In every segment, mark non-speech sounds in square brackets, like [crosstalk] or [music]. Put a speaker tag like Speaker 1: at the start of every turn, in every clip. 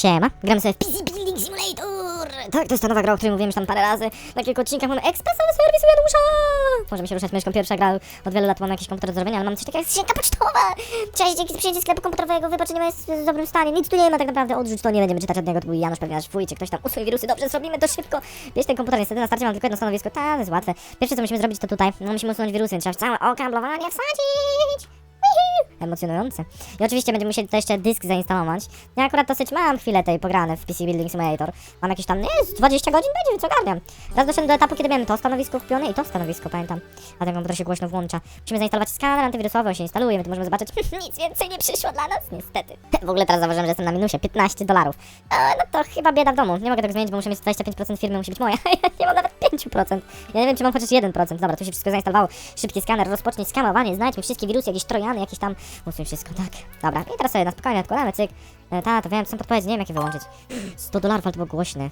Speaker 1: Siema, sobie w PC Building Simulator! Tak, to jest ta nowa gra, o której mówiłem już tam parę razy. Na kilku odcinkach mamy ekspresowy serwis Janusza! Możemy się ruszać myszką, pierwsza gra, od wielu lat mamy jakiś komputer do zrobienia, ale mamy coś takiego jak skrzynka pocztowa! Cześć, dzięki za przyjęcie sklepu komputerowego, nie jest w dobrym stanie, nic tu nie ma tak naprawdę, odrzuć to, nie będziemy czytać żadnego, to był Janusz pewnie nasz wuj, czy ktoś tam usunie wirusy, dobrze, zrobimy to szybko. Bierz ten komputer, niestety na starcie mam tylko jedno stanowisko, tak, to jest łatwe. Pierwsze co musimy zrobić to tutaj, no musimy usunąć wirusy, więc trzeba całe okablowanie wsadzić! [laughs] Emocjonujące. I oczywiście będziemy musieli tutaj jeszcze dysk zainstalować. Ja akurat dosyć mam chwilę tej pograne w PC Building Simulator. Mam jakieś tam, nie, z 20 godzin będzie, więc ogarniam. Teraz doszedłem do etapu, kiedy miałem to stanowisko kupione i to stanowisko, pamiętam. A ten komputer się głośno włącza. Musimy zainstalować skaner antywirusowy, on się instaluje, tu możemy zobaczyć. [laughs] Nic więcej nie przyszło dla nas, niestety. [laughs] W ogóle teraz zauważyłem, że jestem na minusie, 15 dolarów. E, no to chyba bieda w domu. Nie mogę tego zmienić, bo muszę mieć 25% firmy, musi być moja. Ja nie mam nawet 5%. Ja nie wiem, czy mam chociaż 1%. Dobra, tu się wszystko zainstalowało. Szybki skaner, rozpocznij skanowanie, znajdźmy wszystkie wirusy, jakieś trojany, jakieś tam... Usuń wszystko, tak. Dobra, i teraz sobie na spokojnie odkładamy, cyk. E, ta, to wiem, są podpowiedzi, nie wiem, jakie wyłączyć. 100 dolarów, ale to było głośne.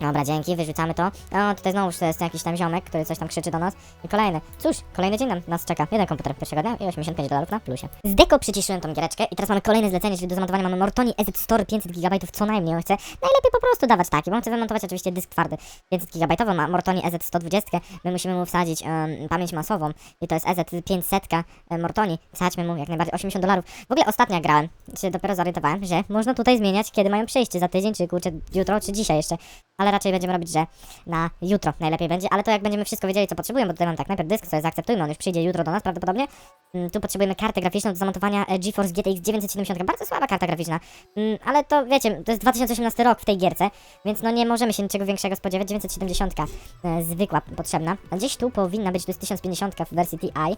Speaker 1: Dobra, dzięki, wyrzucamy to. O, tutaj znowu jest jakiś tam ziomek, który coś tam krzyczy do nas. I kolejny. Cóż, kolejny dzień nam, nas czeka. Jeden komputer pierwszego dnia i 85 dolarów na plusie. Z deko przyciszyłem tą giereczkę i teraz mamy kolejne zlecenie, czyli do zamontowania mamy Mortoni EZ Store 500 GB co najmniej. On chce najlepiej po prostu dawać taki, bo on chce wymontować oczywiście dysk twardy 500 GB, ma Mortoni EZ 120. My musimy mu wsadzić em, pamięć masową i to jest EZ 500 e, Mortoni. Wsadźmy mu jak najbardziej 80 dolarów. W ogóle ostatnio grałem, się dopiero zorientowałem, że można tutaj zmieniać, kiedy mają przyjście, za tydzień, czy kurczę, jutro, czy dzisiaj jeszcze. Ale raczej będziemy robić, że na jutro najlepiej będzie, ale to jak będziemy wszystko wiedzieli, co potrzebujemy, bo tutaj mam tak, najpierw dysk sobie zaakceptujmy, on już przyjdzie jutro do nas prawdopodobnie. Mm, Tu potrzebujemy kartę graficzną do zamontowania e, GeForce GTX 970, bardzo słaba karta graficzna, Mm, ale to wiecie, to jest 2018 rok w tej gierce, więc no nie możemy się niczego większego spodziewać, 970 e, zwykła potrzebna, gdzieś tu powinna być, tu jest 1050 w wersji TI,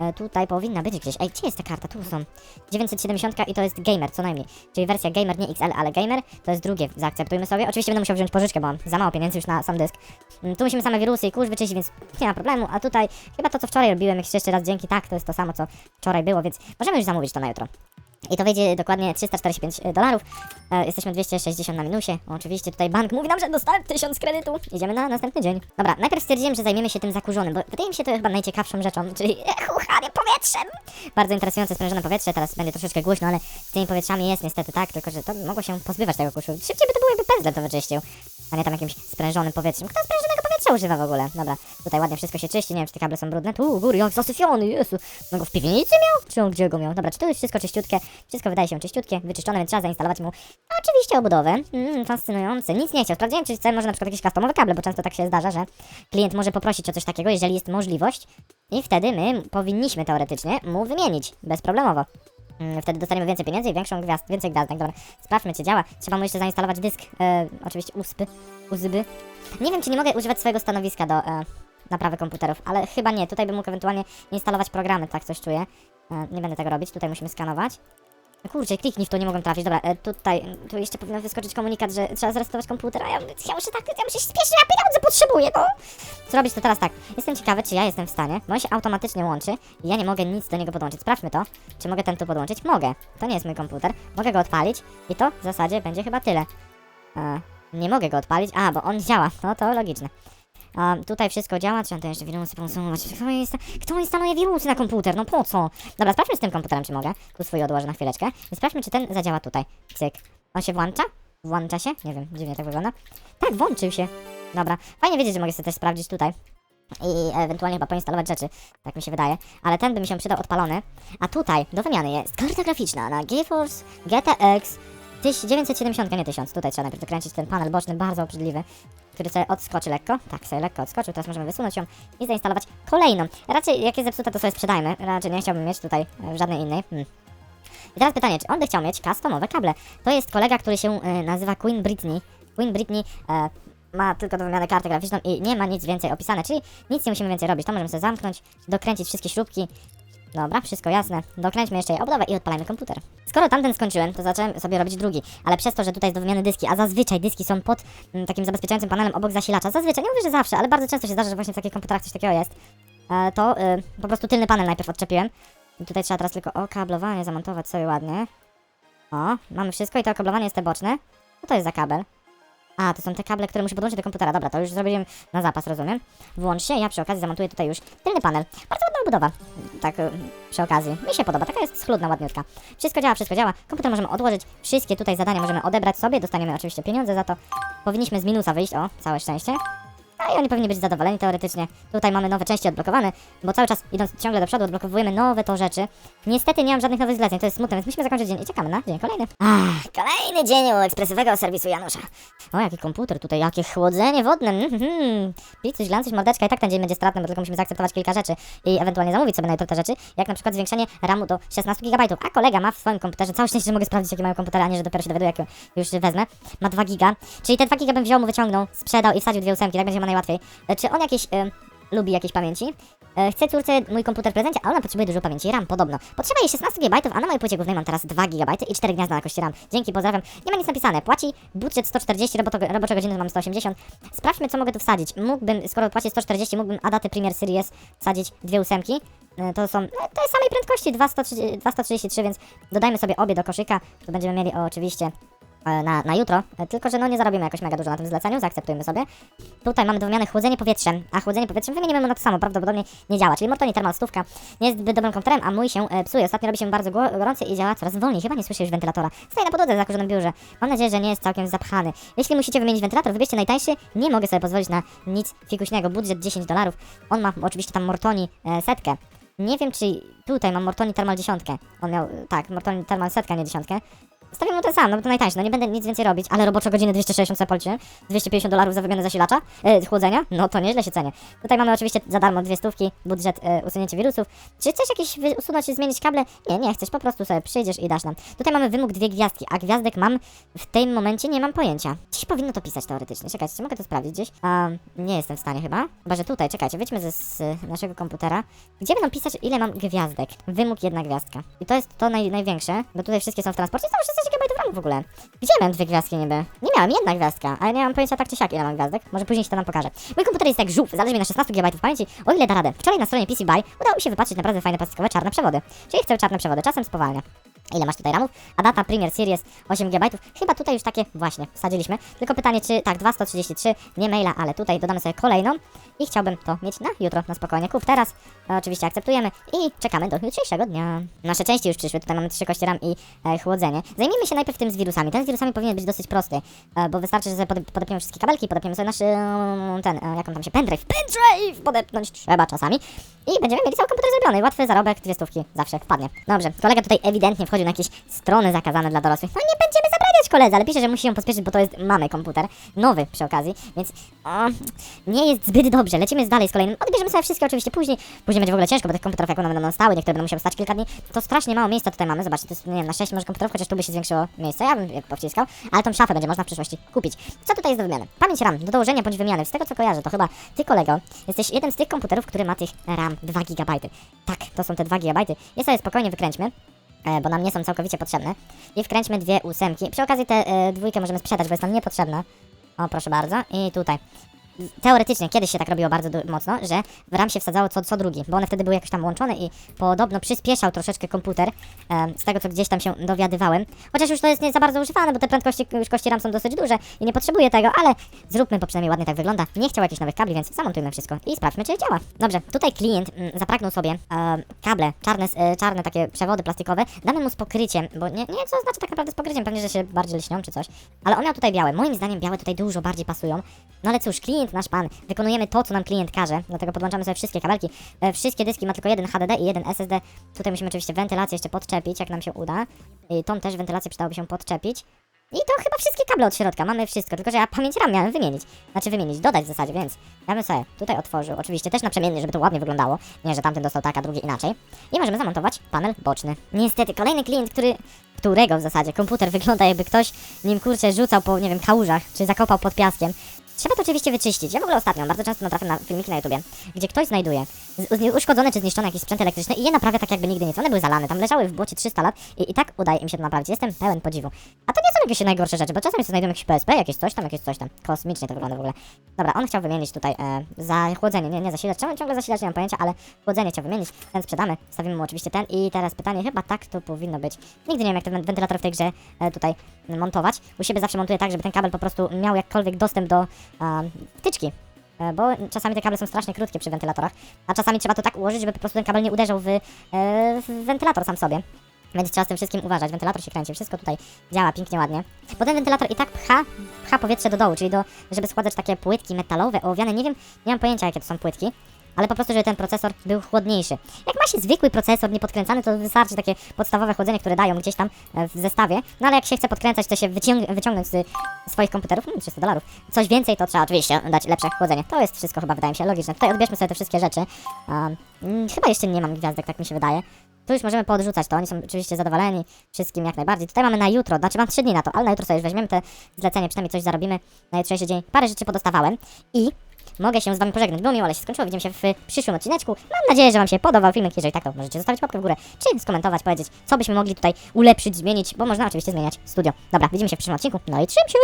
Speaker 1: E, Tutaj powinna być gdzieś. Ej, gdzie jest ta karta? Tu są. 970 i to jest gamer, co najmniej. Czyli wersja gamer, nie XL, ale gamer. To jest drugie, zaakceptujmy sobie. Oczywiście będę musiał wziąć pożyczkę, bo mam za mało pieniędzy już na sam dysk. Mm, Tu musimy same wirusy i kurz wyczyścić, więc nie ma problemu. A tutaj chyba to, co wczoraj robiłem, jak jeszcze raz dzięki, tak, to jest to samo, co wczoraj było, więc możemy już zamówić to na jutro. I to wyjdzie dokładnie 345 dolarów. E, jesteśmy 260 na minusie. Oczywiście tutaj bank mówi nam, że dostałem 1000 kredytu. Idziemy na następny dzień. Dobra, najpierw stwierdziłem, że zajmiemy się tym zakurzonym, bo wydaje mi się to chyba najciekawszą rzeczą, czyli [laughs] chuchanie powietrzem. Bardzo interesujące sprężone powietrze, teraz będzie troszeczkę głośno, ale z tymi powietrzami jest niestety tak, tylko że to mogło się pozbywać tego kuszu. Szybciej by to było, jakby pędzle to wyczyścił, a nie tam jakimś sprężonym powietrzem. Kto sprężonego powietrza używa w ogóle? Dobra, tutaj ładnie wszystko się czyści, nie wiem czy te kable są brudne. Tu góry, jak zasyfiony, Jezu. No go w piwnicy miał? Czy on gdzie go miał? Dobra, czy tu jest wszystko czyściutkie? Wszystko wydaje się czyściutkie, wyczyszczone, więc trzeba zainstalować mu oczywiście obudowę. Mm, fascynujące. Nic nie chciał. Sprawdziłem, czy chce może na przykład jakieś customowe kable, bo często tak się zdarza, że klient może poprosić o coś takiego, jeżeli jest możliwość. I wtedy my powinniśmy teoretycznie mu wymienić bezproblemowo. Mm, Wtedy dostaniemy więcej pieniędzy i większą gwiazd, więcej gwiazdek. Dobra, sprawdźmy, czy działa. Trzeba mu jeszcze zainstalować dysk, e, oczywiście uspy, uzby. Nie wiem, czy nie mogę używać swojego stanowiska do e, naprawy komputerów, ale chyba nie. Tutaj bym mógł ewentualnie instalować programy, tak coś czuję. E, nie będę tego robić, tutaj musimy skanować. Kurczę, kliknij w to, nie mogłem trafić. Dobra, e, tutaj, tu jeszcze powinien wyskoczyć komunikat, że trzeba zresetować komputer, a ja, ja muszę tak, ja muszę się spieszyć, ja pieniądze potrzebuję, no! Co to teraz tak? Jestem ciekawy, czy ja jestem w stanie, bo on się automatycznie łączy i ja nie mogę nic do niego podłączyć. Sprawdźmy to. Czy mogę ten tu podłączyć? Mogę. To nie jest mój komputer. Mogę go odpalić i to w zasadzie będzie chyba tyle. E, nie mogę go odpalić, a, bo on działa. No to logiczne. A, tutaj wszystko działa, trzeba to jeszcze wirusy konsumować. Kto, jest, kto instaluje wirusy na komputer? No po co? Dobra, sprawdźmy z tym komputerem, czy mogę. Tu swój odłożę na chwileczkę. Sprawdźmy, czy ten zadziała tutaj. Cyk. On się włącza? Włącza się? Nie wiem, dziwnie tak wygląda. Tak, włączył się. Dobra, fajnie wiedzieć, że mogę sobie też sprawdzić tutaj. I ewentualnie chyba poinstalować rzeczy, tak mi się wydaje. Ale ten by mi się przydał odpalony. A tutaj do wymiany jest karta graficzna na GeForce GTX 1970, nie 1000. Tutaj trzeba najpierw dokręcić ten panel boczny, bardzo obrzydliwy, który sobie odskoczy lekko. Tak, sobie lekko odskoczył. Teraz możemy wysunąć ją i zainstalować kolejną. Raczej jak jest zepsuta, to sobie sprzedajmy. Raczej nie chciałbym mieć tutaj e, żadnej innej. Hmm. I teraz pytanie, czy on by chciał mieć customowe kable? To jest kolega, który się e, nazywa Queen Britney. Queen Britney e, ma tylko do wymiany kartę graficzną i nie ma nic więcej opisane, czyli nic nie musimy więcej robić. To możemy sobie zamknąć, dokręcić wszystkie śrubki. Dobra, wszystko jasne. Dokręćmy jeszcze jej obudowę i odpalajmy komputer. Skoro tamten skończyłem, to zacząłem sobie robić drugi, ale przez to, że tutaj jest do wymiany dyski, a zazwyczaj dyski są pod mm, takim zabezpieczającym panelem obok zasilacza, zazwyczaj, nie mówię, że zawsze, ale bardzo często się zdarza, że właśnie w takich komputerach coś takiego jest, e, to e, po prostu tylny panel najpierw odczepiłem. I tutaj trzeba teraz tylko okablowanie zamontować sobie ładnie. O, mamy wszystko i to okablowanie jest te boczne. Co to jest za kabel? A, to są te kable, które muszę podłączyć do komputera. Dobra, to już zrobiłem na zapas, rozumiem. Włącz się, ja przy okazji zamontuję tutaj już tylny panel. Bardzo ładna budowa. Tak, y, przy okazji. Mi się podoba, taka jest schludna, ładniutka. Wszystko działa, wszystko działa. Komputer możemy odłożyć, wszystkie tutaj zadania możemy odebrać sobie, dostaniemy oczywiście pieniądze za to. Powinniśmy z minusa wyjść, o, całe szczęście. No i oni powinni być zadowoleni teoretycznie. Tutaj mamy nowe części odblokowane, bo cały czas idąc ciągle do przodu odblokowujemy nowe to rzeczy. Niestety nie mam żadnych nowych zleceń, to jest smutne, więc musimy zakończyć dzień i czekamy na dzień kolejny. Ach, kolejny dzień u ekspresowego serwisu Janusza. O, jaki komputer tutaj, jakie chłodzenie wodne. Mhm. Pić coś, lancuś, mordeczka i tak ten dzień będzie stratny, bo tylko musimy zaakceptować kilka rzeczy i ewentualnie zamówić sobie na jutro te rzeczy, jak na przykład zwiększenie RAMu do 16 GB, a kolega ma w swoim komputerze, całe szczęście, że mogę sprawdzić jakie mają komputery, a nie, że dopiero się dowiaduję, jak już wezmę, ma 2 giga, czyli te 2 giga bym wziął, mu wyciągnął, sprzedał i wsadził dwie ósemki, tak będzie najłatwiej. E, Czy on jakieś... E, lubi jakieś pamięci. E, Chcę córce mój komputer prezencie, a ona potrzebuje dużo pamięci RAM, podobno. Potrzeba jej 16 GB, a na mojej płycie głównej mam teraz 2 GB i 4 gniazda na kości RAM. Dzięki, pozdrawiam. Nie ma nic napisane. Płaci budżet 140, roboto, robocze godziny mam 180. Sprawdźmy, co mogę tu wsadzić. Mógłbym, skoro płaci 140, mógłbym Adaty Premier Series wsadzić dwie ósemki. E, To są no, tej samej prędkości, 230 233, więc dodajmy sobie obie do koszyka. Tu będziemy mieli oczywiście e, na, na jutro, E, tylko że no nie zarobimy jakoś mega dużo na tym zleceniu, zaakceptujmy sobie. Tutaj mamy do wymiany chłodzenie powietrzem, a chłodzenie powietrzem wymienimy na to samo, prawdopodobnie nie działa, czyli Mortoni Thermal stówka nie jest zbyt dobrym komputerem, a mój się e, psuje. Ostatnio robi się bardzo gorący i działa coraz wolniej, chyba nie słyszę już wentylatora. Stoi na podłodze w zakurzonym biurze. Mam nadzieję, że nie jest całkiem zapchany. Jeśli musicie wymienić wentylator, wybierzcie najtańszy, nie mogę sobie pozwolić na nic fikuśnego, budżet 10 dolarów. On ma oczywiście tam Mortoni e, setkę. Nie wiem, czy tutaj mam Mortoni Thermal dziesiątkę. On miał, e, tak, Mortoni Thermal setkę, nie dziesiątkę. Stawiam mu ten sam, no bo to najtańszy, no nie będę nic więcej robić, ale roboczo godziny 260 sobie policzyłem, 250 dolarów za wymianę zasilacza, e, chłodzenia, no to nieźle się cenię. Tutaj mamy oczywiście za darmo dwie stówki, budżet e, usunięcie wirusów. Czy chcesz jakieś usunąć, zmienić kable? Nie, nie chcesz, po prostu sobie przyjdziesz i dasz nam. Tutaj mamy wymóg dwie gwiazdki, a gwiazdek mam w tym momencie nie mam pojęcia. Gdzieś powinno to pisać teoretycznie, czekajcie, mogę to sprawdzić gdzieś? A, nie jestem w stanie chyba, chyba że tutaj, czekajcie, wyjdźmy ze, z naszego komputera. Gdzie będą pisać ile mam gwiazdek? Wymóg jedna gwiazdka. I to jest to naj, największe, bo tutaj wszystkie są w transporcie, są 16 GB RAM w ogóle. Gdzie miałem dwie gwiazdki niby? Nie miałem, jedna gwiazdka, ale nie mam pojęcia tak czy siak ile mam gwiazdek. Może później się to nam pokaże. Mój komputer jest jak żółw, zależy mi na 16 GB pamięci, o ile da radę. Wczoraj na stronie PC Buy udało mi się wypatrzeć naprawdę fajne plastikowe czarne przewody. Czyli chcę czarne przewody, czasem spowalnia. Ile masz tutaj ramów? A data Premier Series 8 GB. Chyba tutaj już takie właśnie wsadziliśmy. Tylko pytanie, czy tak, 233, nie maila, ale tutaj dodamy sobie kolejną i chciałbym to mieć na jutro, na spokojnie. Kup teraz, e, oczywiście akceptujemy i czekamy do jutrzejszego dnia. Nasze części już przyszły, tutaj mamy trzy kości RAM i e, chłodzenie. Zajmijmy się najpierw tym z wirusami. Ten z wirusami powinien być dosyć prosty, e, bo wystarczy, że sobie pode- podepniemy wszystkie kabelki, podepniemy sobie nasz, e, ten, e, jak on tam się, pendrive, pendrive podepnąć trzeba czasami i będziemy mieli cały komputer zrobiony. Łatwy zarobek, dwie stówki, zawsze wpadnie. Dobrze, kolega tutaj ewidentnie wchodził na jakieś strony zakazane dla dorosłych. No nie będziemy zabraniać koledze, ale pisze, że musi ją pospieszyć, bo to jest mamy komputer, nowy przy okazji, więc o, nie jest zbyt dobrze. Lecimy dalej z kolejnym. Odbierzemy sobie wszystkie oczywiście później. Później będzie w ogóle ciężko, bo tych komputerów jak one będą stały, niektóre będą musiały stać kilka dni. To strasznie mało miejsca tutaj mamy. Zobaczcie, to jest, nie wiem, na 6 może komputerów, chociaż tu by się zwiększyło miejsce. Ja bym powciskał, ale tą szafę będzie można w przyszłości kupić. Co tutaj jest do wymiany? Pamięć RAM do dołożenia bądź wymiany. Z tego co kojarzę, to chyba ty kolego jesteś jeden z tych komputerów, który ma tych RAM 2 GB. Tak, to są te 2 GB. Je sobie spokojnie wykręćmy bo nam nie są całkowicie potrzebne. I wkręćmy dwie ósemki. Przy okazji tę e, dwójkę możemy sprzedać, bo jest nam niepotrzebna. O, proszę bardzo. I tutaj. Teoretycznie kiedyś się tak robiło bardzo mocno, że w RAM się wsadzało co, co drugi, bo one wtedy były jakoś tam łączone i podobno przyspieszał troszeczkę komputer, e, z tego co gdzieś tam się dowiadywałem. Chociaż już to jest nie za bardzo używane, bo te prędkości już kości RAM są dosyć duże i nie potrzebuję tego, ale zróbmy, bo przynajmniej ładnie tak wygląda. Nie chciał jakichś nowych kabli, więc zamontujmy wszystko i sprawdźmy, czy działa. Dobrze, tutaj klient mm, zapragnął sobie e, kable, czarne, e, czarne takie przewody plastikowe, damy mu z pokryciem, bo nie, nie co znaczy tak naprawdę z pokryciem, pewnie, że się bardziej lśnią czy coś, ale on miał tutaj białe. Moim zdaniem białe tutaj dużo bardziej pasują. No ale cóż, klient nasz pan, wykonujemy to, co nam klient każe, dlatego podłączamy sobie wszystkie kabelki. E, wszystkie dyski ma tylko jeden HDD i jeden SSD. Tutaj musimy oczywiście wentylację jeszcze podczepić, jak nam się uda. I tą też wentylację przydałoby się podczepić. I to chyba wszystkie kable od środka, mamy wszystko, tylko że ja pamięć RAM miałem wymienić. Znaczy wymienić, dodać w zasadzie, więc ja bym sobie tutaj otworzył, oczywiście też naprzemiennie, żeby to ładnie wyglądało. Nie, że tamten dostał tak, a drugi inaczej. I możemy zamontować panel boczny. Niestety, kolejny klient, który... Którego w zasadzie komputer wygląda jakby ktoś nim kurczę rzucał po, nie wiem, kałużach, czy zakopał pod piaskiem. Trzeba to oczywiście wyczyścić. Ja w ogóle ostatnio bardzo często natrafiam na filmiki na YouTubie, gdzie ktoś znajduje uszkodzone czy zniszczone jakieś sprzęty elektryczne i je naprawia tak jakby nigdy nic. One były zalane, tam leżały w błocie 300 lat i, i tak udaje im się to naprawić. Jestem pełen podziwu. A to są jakieś najgorsze rzeczy, bo czasami sobie znajdą jakieś PSP, jakieś coś tam, jakieś coś tam. Kosmicznie to wygląda w ogóle. Dobra, on chciał wymienić tutaj e, za chłodzenie, nie, nie zasilacz. Czemu ciągle zasilacz, nie mam pojęcia, ale chłodzenie chciał wymienić. Ten sprzedamy, stawimy mu oczywiście ten i teraz pytanie, chyba tak to powinno być. Nigdy nie wiem jak ten wentylator w tej grze e, tutaj montować. U siebie zawsze montuję tak, żeby ten kabel po prostu miał jakkolwiek dostęp do. E, Bo czasami te kable są strasznie krótkie przy wentylatorach, a czasami trzeba to tak ułożyć, żeby po prostu ten kabel nie uderzał w, e, w wentylator sam sobie. Więc trzeba z tym wszystkim uważać. Wentylator się kręci, wszystko tutaj działa pięknie, ładnie. Bo ten wentylator i tak pcha, pcha powietrze do dołu, czyli do, żeby składać takie płytki metalowe, ołowiane. Nie wiem, nie mam pojęcia jakie to są płytki. Ale po prostu, żeby ten procesor był chłodniejszy. Jak ma się zwykły procesor, niepodkręcany, to wystarczy takie podstawowe chłodzenie, które dają gdzieś tam e, w zestawie. No ale jak się chce podkręcać, to się wyciąg wyciągnąć z swoich komputerów, hmm, 300 dolarów. Coś więcej, to trzeba oczywiście dać lepsze chłodzenie. To jest wszystko chyba, wydaje mi się, logiczne. Tutaj odbierzmy sobie te wszystkie rzeczy. Um, chyba jeszcze nie mam gwiazdek, tak mi się wydaje. Tu już możemy poodrzucać to, oni są oczywiście zadowoleni wszystkim jak najbardziej. Tutaj mamy na jutro, znaczy mam 3 dni na to, ale na jutro sobie już weźmiemy te zlecenie, przynajmniej coś zarobimy na jutrzejszy dzień. Parę rzeczy podostawałem i mogę się z wami pożegnać. Było miło, ale się skończyło. Widzimy się w przyszłym odcineczku. Mam nadzieję, że wam się podobał filmik. Jeżeli tak, to możecie zostawić łapkę w górę, czy skomentować, powiedzieć, co byśmy mogli tutaj ulepszyć, zmienić, bo można oczywiście zmieniać studio. Dobra, widzimy się w przyszłym odcinku. No i trzym się!